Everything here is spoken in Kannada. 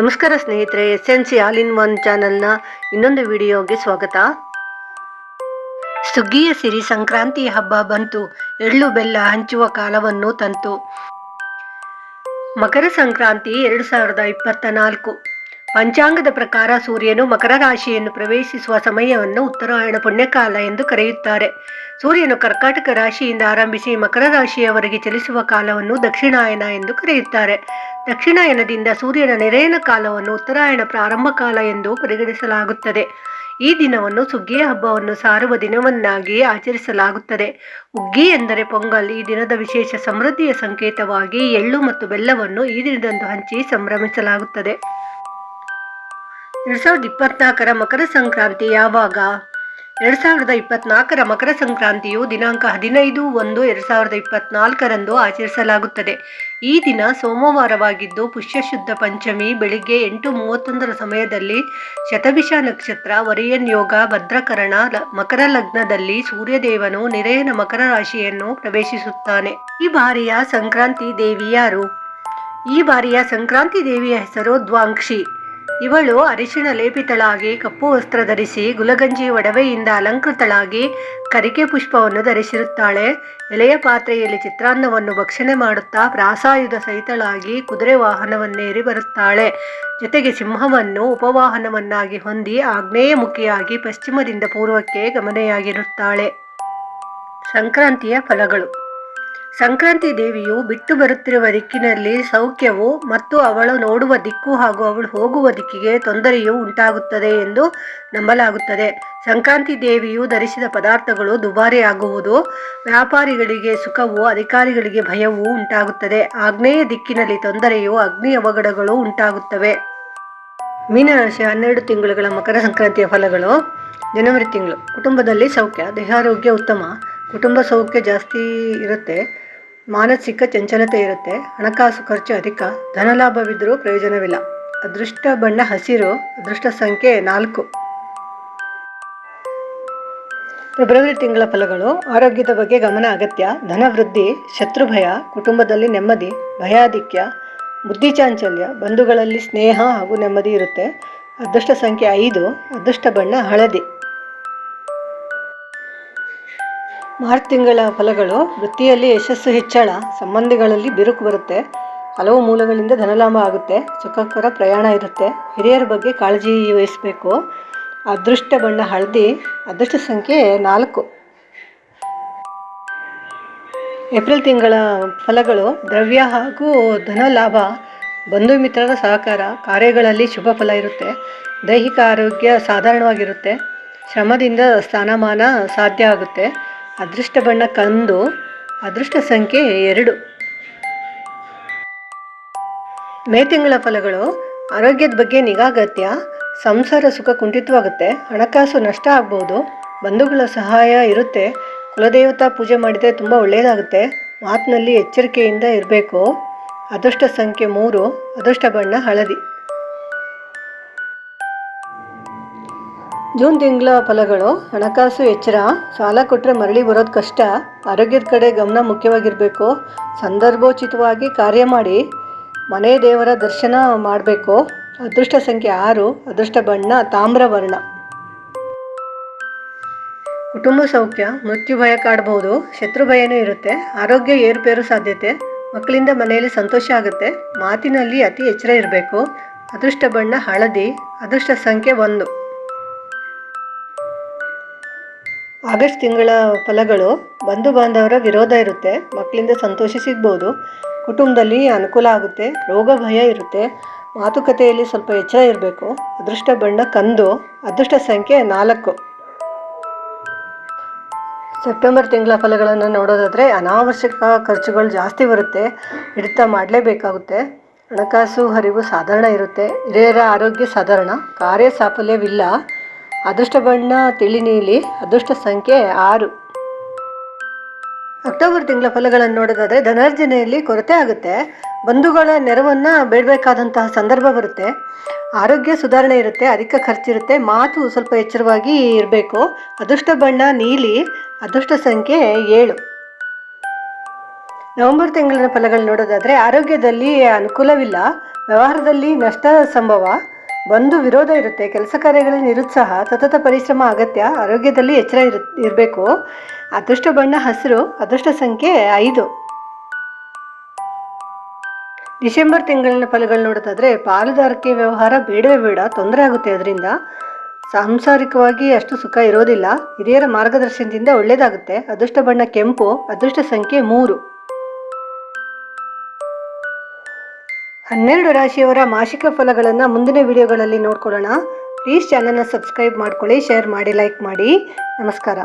ನಮಸ್ಕಾರ ಸ್ನೇಹಿತರೆ S N C all in one ಚಾನಲ್ನ ಇನ್ನೊಂದು ವಿಡಿಯೋಗೆ ಸ್ವಾಗತ. ಸುಗ್ಗಿಯ ಸಿರಿ ಸಂಕ್ರಾಂತಿ ಹಬ್ಬ ಬಂತು. ಎಳ್ಳು ಬೆಲ್ಲ ಹಂಚುವ ಕಾಲವನ್ನು ತಂತು. ಮಕರ ಸಂಕ್ರಾಂತಿ ಎರಡು ಸಾವಿರದ ಇಪ್ಪತ್ತ ನಾಲ್ಕು ಪಂಚಾಂಗದ ಪ್ರಕಾರ ಸೂರ್ಯನು ಮಕರ ರಾಶಿಯನ್ನು ಪ್ರವೇಶಿಸುವ ಸಮಯವನ್ನು ಉತ್ತರಾಯಣ ಪುಣ್ಯಕಾಲ ಎಂದು ಕರೆಯುತ್ತಾರೆ. ಸೂರ್ಯನು ಕರ್ಕಾಟಕ ರಾಶಿಯಿಂದ ಆರಂಭಿಸಿ ಮಕರ ರಾಶಿಯವರೆಗೆ ಚಲಿಸುವ ಕಾಲವನ್ನು ದಕ್ಷಿಣಾಯನ ಎಂದು ಕರೆಯುತ್ತಾರೆ. ದಕ್ಷಿಣಾಯನದಿಂದ ಸೂರ್ಯನ ನೆರೆಯನ ಕಾಲವನ್ನು ಉತ್ತರಾಯಣ ಪ್ರಾರಂಭ ಕಾಲ ಎಂದು ಪರಿಗಣಿಸಲಾಗುತ್ತದೆ. ಈ ದಿನವನ್ನು ಸುಗ್ಗಿಯ ಹಬ್ಬವನ್ನು ಸಾರುವ ದಿನವನ್ನಾಗಿ ಆಚರಿಸಲಾಗುತ್ತದೆ. ಉಗ್ಗಿ ಎಂದರೆ ಪೊಂಗಲ್, ಈ ದಿನದ ವಿಶೇಷ ಸಮೃದ್ಧಿಯ ಸಂಕೇತವಾಗಿ ಎಳ್ಳು ಮತ್ತು ಬೆಲ್ಲವನ್ನು ಈ ದಿನದಂದು ಹಂಚಿ ಸಂಭ್ರಮಿಸಲಾಗುತ್ತದೆ. ಎರಡ್ ಸಾವಿರದ ಇಪ್ಪತ್ನಾಲ್ಕರ ಮಕರ ಸಂಕ್ರಾಂತಿ ಯಾವಾಗ? ಎರಡ್ ಸಾವಿರದ ಇಪ್ಪತ್ನಾಲ್ಕರ ಮಕರ ಸಂಕ್ರಾಂತಿಯು ದಿನಾಂಕ ಹದಿನೈದು ಒಂದು ಎರಡ್ ಸಾವಿರದ ಇಪ್ಪತ್ನಾಲ್ಕರಂದು ಆಚರಿಸಲಾಗುತ್ತದೆ. ಈ ದಿನ ಸೋಮವಾರವಾಗಿದ್ದು ಪುಷ್ಯ ಶುದ್ಧ ಪಂಚಮಿ, ಬೆಳಿಗ್ಗೆ ಎಂಟು ಮೂವತ್ತೊಂದರ ಸಮಯದಲ್ಲಿ ಶತಭಿಷ ನಕ್ಷತ್ರ, ವರಿಯನ್ ಯೋಗ, ಭದ್ರಕರಣ ಮಕರ ಲಗ್ನದಲ್ಲಿ ಸೂರ್ಯದೇವನು ನಿರೆಯನ ಮಕರ ರಾಶಿಯನ್ನು ಪ್ರವೇಶಿಸುತ್ತಾನೆ. ಈ ಬಾರಿಯ ಸಂಕ್ರಾಂತಿ ದೇವಿ ಯಾರು? ಈ ಬಾರಿಯ ಸಂಕ್ರಾಂತಿ ದೇವಿಯ ಹೆಸರು ದ್ವಾಂಕ್ಷಿ. ಇವಳು ಅರಿಶಿಣ ಲೇಪಿತಳಾಗಿ ಕಪ್ಪು ವಸ್ತ್ರ ಧರಿಸಿ ಗುಲಗಂಜಿ ಒಡವೆಯಿಂದ ಅಲಂಕೃತಳಾಗಿ ಕರಿಕೆ ಪುಷ್ಪವನ್ನು ಧರಿಸಿರುತ್ತಾಳೆ. ಎಲೆಯ ಪಾತ್ರೆಯಲ್ಲಿ ಚಿತ್ರಾನ್ನವನ್ನು ಭಕ್ಷಣೆ ಮಾಡುತ್ತಾ ಪ್ರಾಸಾಯುಧ ಸಹಿತಳಾಗಿ ಕುದುರೆ ವಾಹನವನ್ನೇರಿ ಬರುತ್ತಾಳೆ. ಜೊತೆಗೆ ಸಿಂಹವನ್ನು ಉಪವಾಹನವನ್ನಾಗಿ ಹೊಂದಿ ಆಗ್ನೇಯಮುಖಿಯಾಗಿ ಪಶ್ಚಿಮದಿಂದ ಪೂರ್ವಕ್ಕೆ ಗಮನೆಯಾಗಿರುತ್ತಾಳೆ. ಸಂಕ್ರಾಂತಿಯ ಫಲಗಳು. ಸಂಕ್ರಾಂತಿ ದೇವಿಯು ಬಿಟ್ಟು ಬರುತ್ತಿರುವ ದಿಕ್ಕಿನಲ್ಲಿ ಸೌಖ್ಯವು ಮತ್ತು ಅವಳು ನೋಡುವ ದಿಕ್ಕು ಹಾಗೂ ಅವಳು ಹೋಗುವ ದಿಕ್ಕಿಗೆ ತೊಂದರೆಯು ಉಂಟಾಗುತ್ತದೆ ಎಂದು ನಂಬಲಾಗುತ್ತದೆ. ಸಂಕ್ರಾಂತಿ ದೇವಿಯು ಧರಿಸಿದ ಪದಾರ್ಥಗಳು ದುಬಾರಿಯಾಗುವುದು ವ್ಯಾಪಾರಿಗಳಿಗೆ ಸುಖವು ಅಧಿಕಾರಿಗಳಿಗೆ ಭಯವು ಉಂಟಾಗುತ್ತದೆ. ಆಗ್ನೇಯ ದಿಕ್ಕಿನಲ್ಲಿ ತೊಂದರೆಯು ಅಗ್ನಿ ಅವಘಡಗಳು ಉಂಟಾಗುತ್ತವೆ. ಮೀನರಾಶಿ ಹನ್ನೆರಡು ತಿಂಗಳುಗಳ ಮಕರ ಸಂಕ್ರಾಂತಿಯ ಫಲಗಳು ಜನವರಿ ತಿಂಗಳು. ಕುಟುಂಬದಲ್ಲಿ ಸೌಖ್ಯ, ದೇಹಾರೋಗ್ಯ ಉತ್ತಮ. ಕುಟುಂಬ ಸೌಖ್ಯ ಜಾಸ್ತಿ ಇರುತ್ತೆ, ಮಾನಸಿಕ ಚಂಚಲತೆ ಇರುತ್ತೆ, ಹಣಕಾಸು ಖರ್ಚು ಅಧಿಕ ಧನಲಾಭವಿದ್ದರೂ ಪ್ರಯೋಜನವಿಲ್ಲ. ಅದೃಷ್ಟ ಬಣ್ಣ ಹಸಿರು, ಅದೃಷ್ಟ ಸಂಖ್ಯೆ ನಾಲ್ಕು. ಫೆಬ್ರವರಿ ತಿಂಗಳ ಫಲಗಳು, ಆರೋಗ್ಯದ ಬಗ್ಗೆ ಗಮನ ಅಗತ್ಯ ಧನವೃದ್ಧಿ ಶತ್ರು ಭಯ, ಕುಟುಂಬದಲ್ಲಿ ನೆಮ್ಮದಿ, ಭಯಾಧಿಕ್ಯ, ಬುದ್ಧಿ ಚಾಂಚಲ್ಯ, ಬಂಧುಗಳಲ್ಲಿ ಸ್ನೇಹ ಹಾಗೂ ನೆಮ್ಮದಿ ಇರುತ್ತೆ. ಅದೃಷ್ಟ ಸಂಖ್ಯೆ ಐದು, ಅದೃಷ್ಟ ಬಣ್ಣ ಹಳದಿ. ಮಾರ್ಚ್ ತಿಂಗಳ ಫಲಗಳು ವೃತ್ತಿಯಲ್ಲಿ ಯಶಸ್ಸು ಹೆಚ್ಚಳ, ಸಂಬಂಧಿಗಳಲ್ಲಿ ಬಿರುಕು ಬರುತ್ತೆ. ಹಲವು ಮೂಲಗಳಿಂದ ಧನಲಾಭ ಆಗುತ್ತೆ. ಸುಖಕರ ಪ್ರಯಾಣ ಇರುತ್ತೆ. ಹಿರಿಯರ ಬಗ್ಗೆ ಕಾಳಜಿ ವಹಿಸಬೇಕು. ಅದೃಷ್ಟ ಬಣ್ಣ ಹಳದಿ, ಅದೃಷ್ಟ ಸಂಖ್ಯೆ ನಾಲ್ಕು. ಏಪ್ರಿಲ್ ತಿಂಗಳ ಫಲಗಳು ದ್ರವ್ಯ ಹಾಗೂ ಧನ ಲಾಭ, ಬಂಧು ಮಿತ್ರರ ಸಹಕಾರ, ಕಾರ್ಯಗಳಲ್ಲಿ ಶುಭ ಫಲ ಇರುತ್ತೆ. ದೈಹಿಕ ಆರೋಗ್ಯ ಸಾಧಾರಣವಾಗಿರುತ್ತೆ. ಶ್ರಮದಿಂದ ಸ್ಥಾನಮಾನ ಸಾಧ್ಯ ಆಗುತ್ತೆ. ಅದೃಷ್ಟ ಬಣ್ಣ ಕಂದು, ಅದೃಷ್ಟ ಸಂಖ್ಯೆ ಎರಡು. ಮೇ ತಿಂಗಳ ಫಲಗಳು, ಆರೋಗ್ಯದ ಬಗ್ಗೆ ನಿಗಾ ಅಗತ್ಯ, ಸಂಸಾರ ಸುಖ ಕುಂಠಿತವಾಗುತ್ತೆ, ಹಣಕಾಸು ನಷ್ಟ ಆಗ್ಬೋದು, ಬಂಧುಗಳ ಸಹಾಯ ಇರುತ್ತೆ, ಕುಲದೇವತಾ ಪೂಜೆ ಮಾಡಿದರೆ ತುಂಬ ಒಳ್ಳೆಯದಾಗುತ್ತೆ ಮಾತಿನಲ್ಲಿ ಎಚ್ಚರಿಕೆಯಿಂದ ಇರಬೇಕು. ಅದೃಷ್ಟ ಸಂಖ್ಯೆ ಮೂರು, ಅದೃಷ್ಟ ಬಣ್ಣ ಹಳದಿ. ಜೂನ್ ತಿಂಗಳ ಫಲಗಳು, ಹಣಕಾಸು ಎಚ್ಚರ, ಸಾಲ ಕೊಟ್ಟರೆ ಮರಳಿ ಬರೋದು ಕಷ್ಟ, ಆರೋಗ್ಯದ ಕಡೆ ಗಮನ ಮುಖ್ಯವಾಗಿರಬೇಕು, ಸಂದರ್ಭೋಚಿತವಾಗಿ ಕಾರ್ಯ ಮಾಡಿ, ಮನೆ ದೇವರ ದರ್ಶನ ಮಾಡಬೇಕು. ಅದೃಷ್ಟ ಸಂಖ್ಯೆ ಆರು, ಅದೃಷ್ಟ ಬಣ್ಣ, ತಾಮ್ರ ವರ್ಣ. ಕುಟುಂಬ ಸೌಖ್ಯ, ಮೃತ್ಯು ಭಯ ಕಾಡಬಹುದು ಶತ್ರು ಭಯನೂ ಇರುತ್ತೆ, ಆರೋಗ್ಯ ಏರುಪೇರು ಸಾಧ್ಯತೆ, ಮಕ್ಕಳಿಂದ ಮನೆಯಲ್ಲಿ ಸಂತೋಷ ಆಗುತ್ತೆ, ಮಾತಿನಲ್ಲಿ ಅತಿ ಎಚ್ಚರ ಇರಬೇಕು. ಅದೃಷ್ಟ ಬಣ್ಣ ಹಳದಿ, ಅದೃಷ್ಟ ಸಂಖ್ಯೆ ಒಂದು. ಆಗಸ್ಟ್ ತಿಂಗಳ ಫಲಗಳು ಬಂಧು ಬಾಂಧವರ ವಿರೋಧ ಇರುತ್ತೆ, ಮಕ್ಕಳಿಂದ ಸಂತೋಷ ಸಿಗ್ಬೋದು. ಕುಟುಂಬದಲ್ಲಿ ಅನುಕೂಲ ಆಗುತ್ತೆ, ರೋಗ ಭಯ ಇರುತ್ತೆ, ಮಾತುಕತೆಯಲ್ಲಿ ಸ್ವಲ್ಪ ಎಚ್ಚರ ಇರಬೇಕು. ಅದೃಷ್ಟ ಬಣ್ಣ ಕಂದು, ಅದೃಷ್ಟ ಸಂಖ್ಯೆ ನಾಲ್ಕು. ಸೆಪ್ಟೆಂಬರ್ ತಿಂಗಳ ಫಲಗಳನ್ನು ನೋಡೋದಾದರೆ ಅನಾವಶ್ಯಕ ಖರ್ಚುಗಳು ಜಾಸ್ತಿ ಬರುತ್ತೆ, ಹಿಡಿತ ಮಾಡಲೇಬೇಕಾಗುತ್ತೆ. ಹಣಕಾಸು ಹರಿವು ಸಾಧಾರಣ ಇರುತ್ತೆ, ಹಿರಿಯರ ಆರೋಗ್ಯ ಸಾಧಾರಣ, ಕಾರ್ಯ ಸಾಫಲ್ಯವಿಲ್ಲ. ಅದೃಷ್ಟ ಬಣ್ಣ ತಿಳಿ ನೀಲಿ ಅದೃಷ್ಟ ಸಂಖ್ಯೆ ಆರು. ಅಕ್ಟೋಬರ್ ತಿಂಗಳ ಫಲಗಳನ್ನು ನೋಡೋದಾದರೆ ಧನಾರ್ಜನೆಯಲ್ಲಿ ಕೊರತೆ ಆಗುತ್ತೆ. ಬಂಧುಗಳ ನೆರವನ್ನು ಬೇಡಬೇಕಾದಂತಹ ಸಂದರ್ಭ ಬರುತ್ತೆ. ಆರೋಗ್ಯ ಸುಧಾರಣೆ ಇರುತ್ತೆ, ಅಧಿಕ ಖರ್ಚಿರುತ್ತೆ, ಮಾತು ಸ್ವಲ್ಪ ಎಚ್ಚರವಾಗಿ ಇರಬೇಕು. ಅದೃಷ್ಟ ಬಣ್ಣ ನೀಲಿ, ಅದೃಷ್ಟ ಸಂಖ್ಯೆ ಏಳು. ನವೆಂಬರ್ ತಿಂಗಳಿನ ಫಲಗಳು ನೋಡೋದಾದರೆ ಆರೋಗ್ಯದಲ್ಲಿ ಅನುಕೂಲವಿಲ್ಲ. ವ್ಯವಹಾರದಲ್ಲಿ ನಷ್ಟ ಸಂಭವ. ಬಂದು ವಿರೋಧ ಇರುತ್ತೆ, ಕೆಲಸ ಕಾರ್ಯಗಳಲ್ಲಿ ನಿರುತ್ಸಾಹ, ಸತತ ಪರಿಶ್ರಮ, ಅಗತ್ಯ, ಆರೋಗ್ಯದಲ್ಲಿ ಎಚ್ಚರ ಇರು, ಇರಬೇಕು. ಅದೃಷ್ಟ ಬಣ್ಣ ಹಸಿರು, ಅದೃಷ್ಟ ಸಂಖ್ಯೆ ಐದು. ಡಿಸೆಂಬರ್ ತಿಂಗಳಿನ ಫಲಗಳು ನೋಡೋದಾದ್ರೆ, ಪಾಲುದಾರಿಕೆ ವ್ಯವಹಾರ ಬೇಡವೇ ಬೇಡ, ತೊಂದರೆ ಆಗುತ್ತೆ ಅದರಿಂದ. ಸಾಂಸಾರಿಕವಾಗಿ ಅಷ್ಟು ಸುಖ ಇರೋದಿಲ್ಲ. ಹಿರಿಯರ ಮಾರ್ಗದರ್ಶನದಿಂದ ಒಳ್ಳೆಯದಾಗುತ್ತೆ ಅದೃಷ್ಟ ಬಣ್ಣ ಕೆಂಪು, ಅದೃಷ್ಟ ಸಂಖ್ಯೆ ಮೂರು. ಹನ್ನೆರಡು ರಾಶಿಯವರ ಮಾಸಿಕ ಫಲಗಳನ್ನು ಮುಂದಿನ ವಿಡಿಯೋಗಳಲ್ಲಿ ನೋಡ್ಕೊಳ್ಳೋಣ. ಪ್ಲೀಸ್ ಚಾನಲ್ನ ಸಬ್ಸ್ಕ್ರೈಬ್ ಮಾಡ್ಕೊಳ್ಳಿ ಶೇರ್ ಮಾಡಿ ಲೈಕ್ ಮಾಡಿ. ನಮಸ್ಕಾರ.